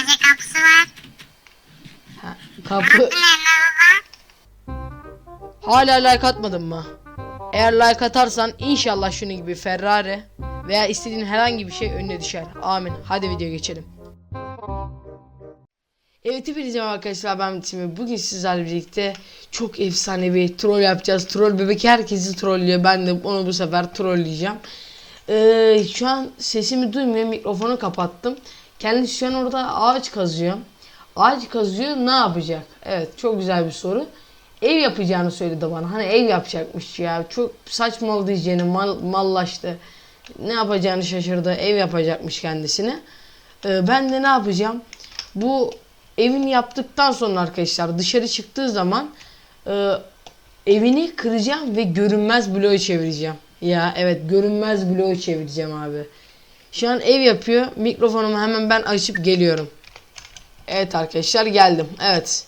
Sadece kapısı var. Ha, kapı hala like atmadın mı? Eğer like atarsan inşallah şunun gibi Ferrari veya istediğin herhangi bir şey önüne düşer. Amin. Hadi video geçelim. Evet hepinize arkadaşlar ben Timi. Bugün sizlerle birlikte çok efsane bir troll yapacağız. Troll bebek herkesi trollüyor. Ben de onu bu sefer trolleyeceğim. Ee, şu an sesimi duymuyor. Mikrofonu kapattım. Kendisi şu an orada ağaç kazıyor. Ağaç kazıyor ne yapacak? Evet çok güzel bir soru. Ev yapacağını söyledi bana. Hani ev yapacakmış ya. Çok saçmaladı diyeceğini mal, mallaştı. Ne yapacağını şaşırdı. Ev yapacakmış kendisine. Ee, ben de ne yapacağım? Bu evini yaptıktan sonra arkadaşlar dışarı çıktığı zaman e, evini kıracağım ve görünmez bloğu çevireceğim. Ya evet görünmez bloğu çevireceğim abi. Şu an ev yapıyor. Mikrofonumu hemen ben açıp geliyorum. Evet arkadaşlar geldim. Evet.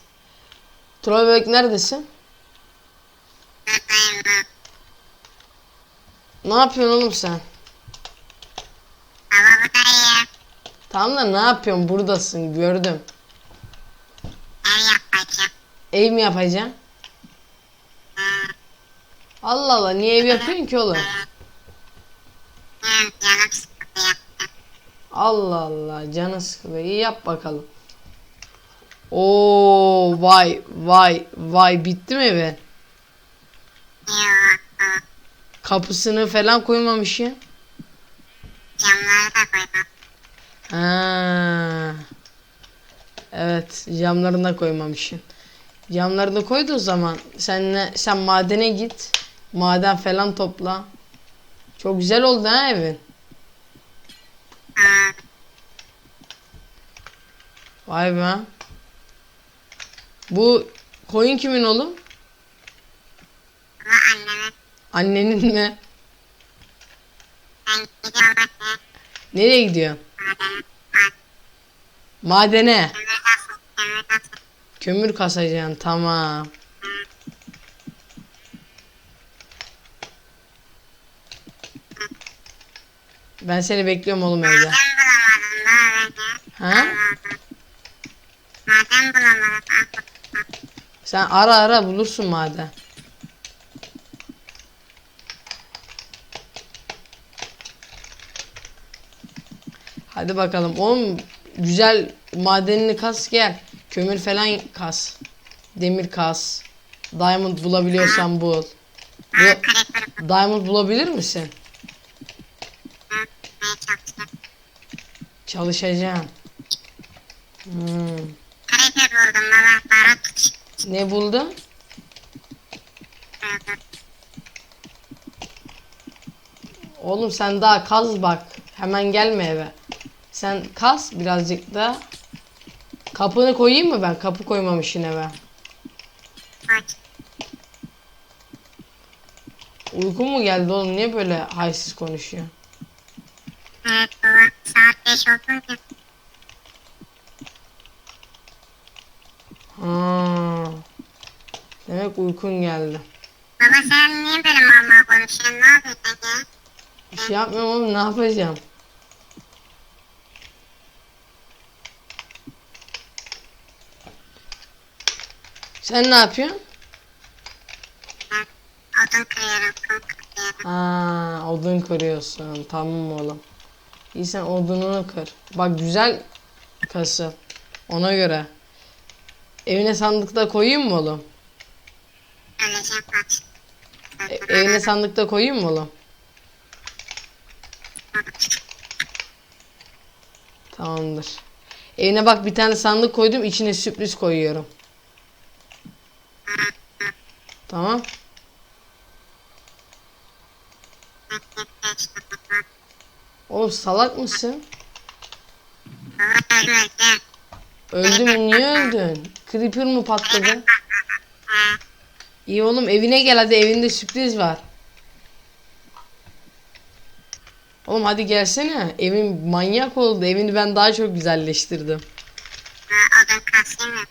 Troll bebek neredesin? Ne yapıyorsun oğlum sen? Tamam da ne yapıyorsun? Buradasın. Gördüm. Ev yapacağım. Ev mi yapacaksın? Allah Allah niye ev yapıyorsun ki oğlum? Canım. Allah Allah canı sıkılıyor. İyi yap bakalım. Oo vay vay vay bitti mi baba. Kapısını falan koymamışsın. Camları da koydum. Ha. Evet, camlarını da koymamışsın. Camlarını da koydu o zaman. Sen ne, sen madene git. Maden falan topla. Çok güzel oldu ha evin. Vay be. Bu koyun kimin oğlum? anneme Annenin mi? ben gidiyorum anne. Nereye. Madem. Madene. Kömür kasın. Kömür kasacaksın. Tamam. Ben seni bekliyorum oğlum evde. Madem bulamadım baba ben de. Ha? Madem bulamadım. Sen ara ara bulursun maden. Hadi bakalım. Oğlum güzel madenini kas gel. Kömür falan kas. Demir kas. Diamond bulabiliyorsan bul. Bu, diamond bulabilir misin? Çalışacaksın. Hmm. Creeper buldum baba. Barut Ne buldun? Oğlum sen daha kaz bak. Hemen gelme eve. Sen kaz birazcık da. Kapını koyayım mı ben? Kapı koymamışsın eve. Koy. Uykun mu geldi oğlum? Niye böyle haysiz konuşuyor? Evet baba. Saat 5 oldu ki. Ha. Demek uykun geldi. Baba sen niye böyle mal mal konuşuyorsun? Ne yapıyorsun ya? Bir şey yapmıyorum oğlum ne yapacağım? Sen ne yapıyorsun? Ben odun kırıyorum. Kum kırıyorum. Ha, odun kırıyorsun. Tamam oğlum. İyi sen odununu kır. Bak güzel kası. Ona göre. Evine sandıkta koyayım mı oğlum? E- evine sandıkta koyayım mı oğlum? Tamamdır. Evine bak bir tane sandık koydum. içine sürpriz koyuyorum. Tamam. Oğlum salak mısın? Öldü mü? Niye öldün? Creeper mı patladı? İyi oğlum evine gel hadi evinde sürpriz var. Oğlum hadi gelsene. Evin manyak oldu. Evini ben daha çok güzelleştirdim. ha?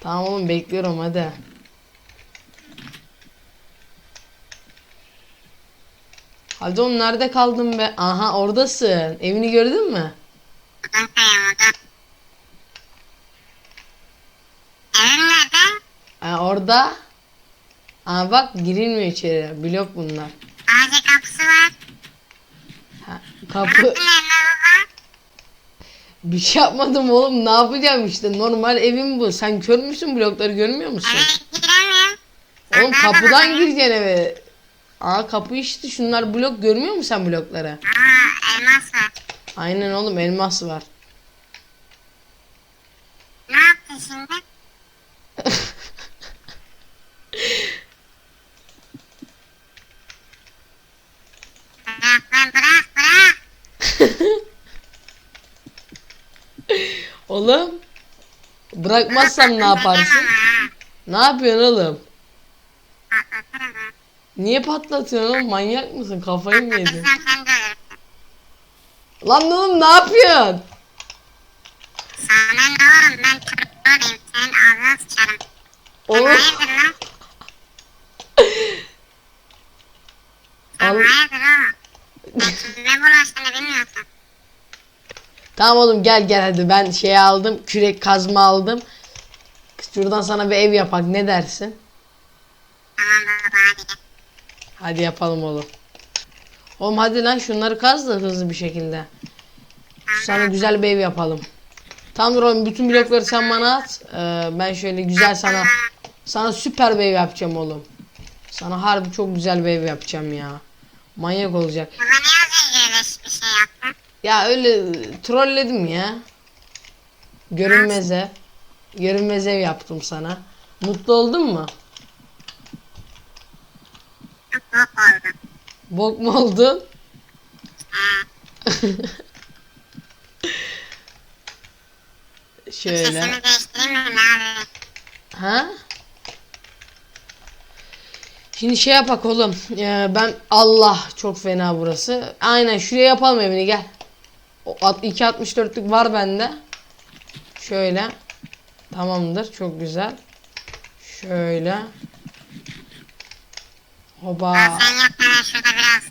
Tamam oğlum bekliyorum hadi. Haldun nerede kaldın be? Aha oradasın. Evini gördün mü? Evin nerede? Ha, orada. Aa bak girilmiyor içeri. Blok bunlar. Ağacı kapısı var. Ha, kapı. Bir şey yapmadım oğlum. Ne yapacağım işte. Normal evim bu. Sen kör müsün blokları görmüyor musun? Evet giremiyorum. Oğlum kapıdan gireceksin eve. Aa kapı işte şunlar blok görmüyor musun sen blokları? Aa elmas var. Aynen oğlum elmas var. Ne yaptın şimdi? Bırak lan bırak bırak. Oğlum bırakmazsam ne yaparsın? Ne yapıyorsun oğlum? Niye patlatıyorsun oğlum? Manyak mısın? Kafayı mı yedin? Lan oğlum ne yapıyorsun? Sana ne oğlum ben trolleyim. Senin ağzına sıçarım. Oğlum. hayırdır lan? Sen Al- hayırdır oğlum? Ben kime bulaştığını bilmiyorsun. Tamam oğlum gel gel hadi ben şey aldım. Kürek kazma aldım. Şuradan sana bir ev yapak ne dersin? Tamam baba hadi gel. Hadi yapalım oğlum. Oğlum hadi lan şunları kaz da hızlı bir şekilde. Sana güzel bir ev yapalım. Tamamdır oğlum bütün blokları sen bana at. Ee, ben şöyle güzel sana sana süper bir ev yapacağım oğlum. Sana harbi çok güzel bir ev yapacağım ya. Manyak olacak. Baba niye az bir şey yaptın? Ya öyle trolledim ya. Görünmez ev. Görünmez ev yaptım sana. Mutlu oldun mu? Bok mu oldun? Şöyle. Sesimi değiştireyim mi ne abi? Ha? Şimdi şey yapak oğlum. Ee, ben Allah çok fena burası. Aynen şuraya yapalım evini gel. O at- 2.64'lük var bende. Şöyle. Tamamdır. Çok güzel. Şöyle. Hoba. Sen yap ben şurada biraz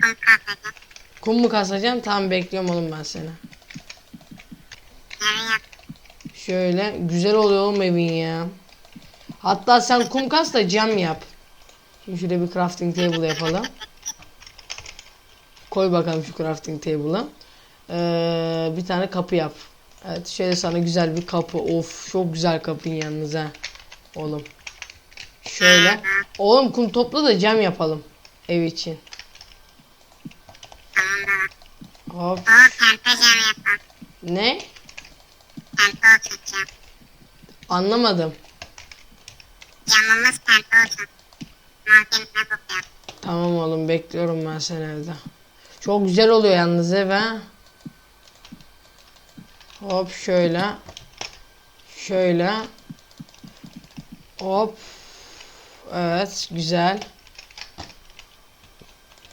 kum katacağım. Kum mu kasacağım? Tamam bekliyorum oğlum ben seni. Yarın yap. Şöyle güzel oluyor oğlum evin ya. Hatta sen kum kas da cam yap. Şimdi şöyle bir crafting table yapalım. Koy bakalım şu crafting table'ı. Ee, bir tane kapı yap. Evet şöyle sana güzel bir kapı. Of çok güzel kapın yalnız ha. Oğlum. Şöyle. Oğlum kum topla da cam yapalım. Ev için. Tamam baba. Hop. O pembe cam yapalım. Ne? Pembe cam. Anlamadım. Camımız pembe olacak. Malzemesine kokuyor. Tamam oğlum bekliyorum ben seni evde. Çok güzel oluyor yalnız ev ha. Hop şöyle. Şöyle. Hop. Evet güzel.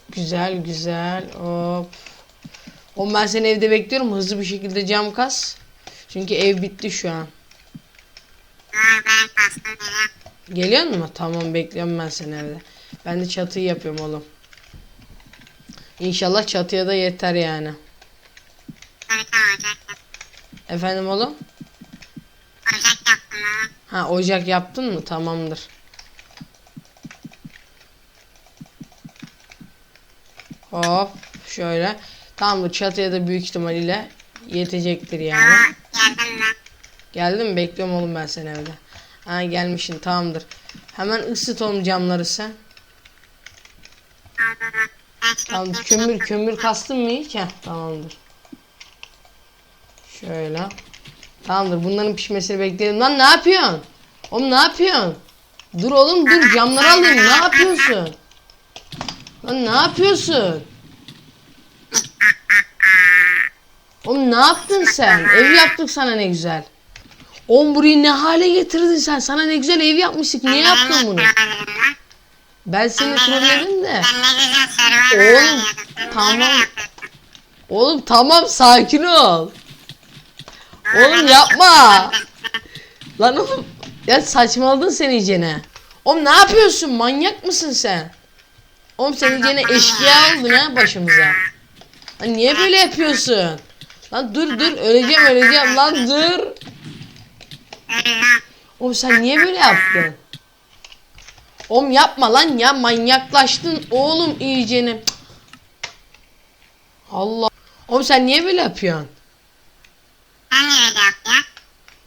Güzel güzel. Hop. Oğlum ben seni evde bekliyorum. Hızlı bir şekilde cam kas. Çünkü ev bitti şu an. Geliyor mu? Tamam bekliyorum ben seni evde. Ben de çatıyı yapıyorum oğlum. İnşallah çatıya da yeter yani. Efendim oğlum? Ocak yaptım ama. Ha ocak yaptın mı? Tamamdır. Hop şöyle. Tamamdır çatıya da büyük ihtimalle yetecektir yani. Aa geldim ben. Geldin mi? Bekliyorum oğlum ben seni evde. Ha gelmişsin tamamdır. Hemen ısıt oğlum camları sen. Tamam kömür kömür kastın mı hiç? Heh, tamamdır. Şöyle. Tamamdır bunların pişmesini bekleyelim. Lan ne yapıyorsun? Oğlum ne yapıyorsun? Dur oğlum dur camları alayım. Ne yapıyorsun? Lan ne yapıyorsun? Oğlum ne yaptın sen? Ev yaptık sana ne güzel. Oğlum burayı ne hale getirdin sen? Sana ne güzel ev yapmıştık. Niye yaptın bunu? Ben seni trolledim de. Oğlum, tamam. Oğlum tamam sakin ol. Oğlum yapma. Lan oğlum ya saçmaladın sen iyicene. Oğlum ne yapıyorsun? Manyak mısın sen? Oğlum sen iyicene eşkıya oldun ha başımıza. Lan niye böyle yapıyorsun? Lan dur dur öleceğim öleceğim lan dur. Oğlum sen niye böyle yaptın? Oğlum yapma lan ya manyaklaştın oğlum iyicene. Allah. Oğlum sen niye böyle yapıyorsun? Sen niye öyle yapıyorsun?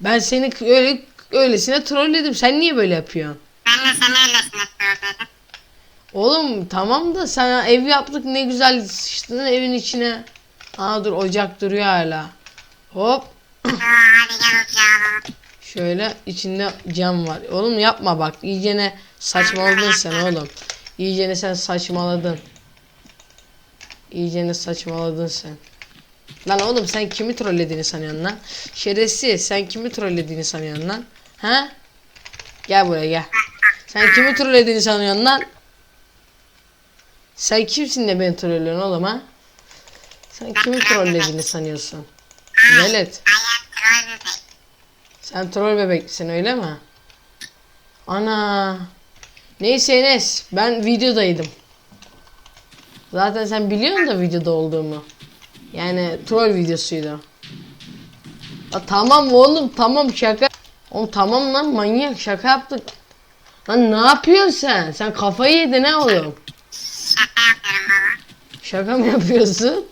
Ben seni öyle öylesine trolledim. Sen niye böyle yapıyorsun? Ben de seni öylesine söyledim. Oğlum tamam da sana ev yaptık ne güzel sıçtın evin içine. Aa dur ocak duruyor hala. Hop. Şöyle içinde cam var. Oğlum yapma bak. İyicene saçmaladın sen oğlum. İyicene sen saçmaladın. İyicene saçmaladın sen. Lan oğlum sen kimi trollediğini sanıyorsun lan? Şerefsiz sen kimi trollediğini sanıyorsun lan? Ha? Gel buraya gel. Sen kimi trollediğini sanıyorsun lan? Sen kimsin de beni trollüyorsun oğlum ha? Sen kimi trollediğini sanıyorsun? Velet. Sen troll bebeksin öyle mi? Ana. Neyse Enes ben videodaydım. Zaten sen biliyorsun da videoda olduğumu. Yani troll videosuydu. Ya tamam oğlum tamam şaka. Oğlum tamam lan manyak şaka yaptık. Lan ne yapıyorsun sen? Sen kafayı yedin ne oğlum? Şaka yapıyorum baba. Şaka mı yapıyorsun?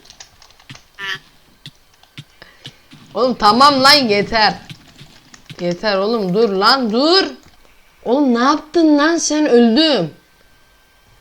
Oğlum tamam lan yeter. Yeter oğlum dur lan dur. Oğlum ne yaptın lan sen öldüm.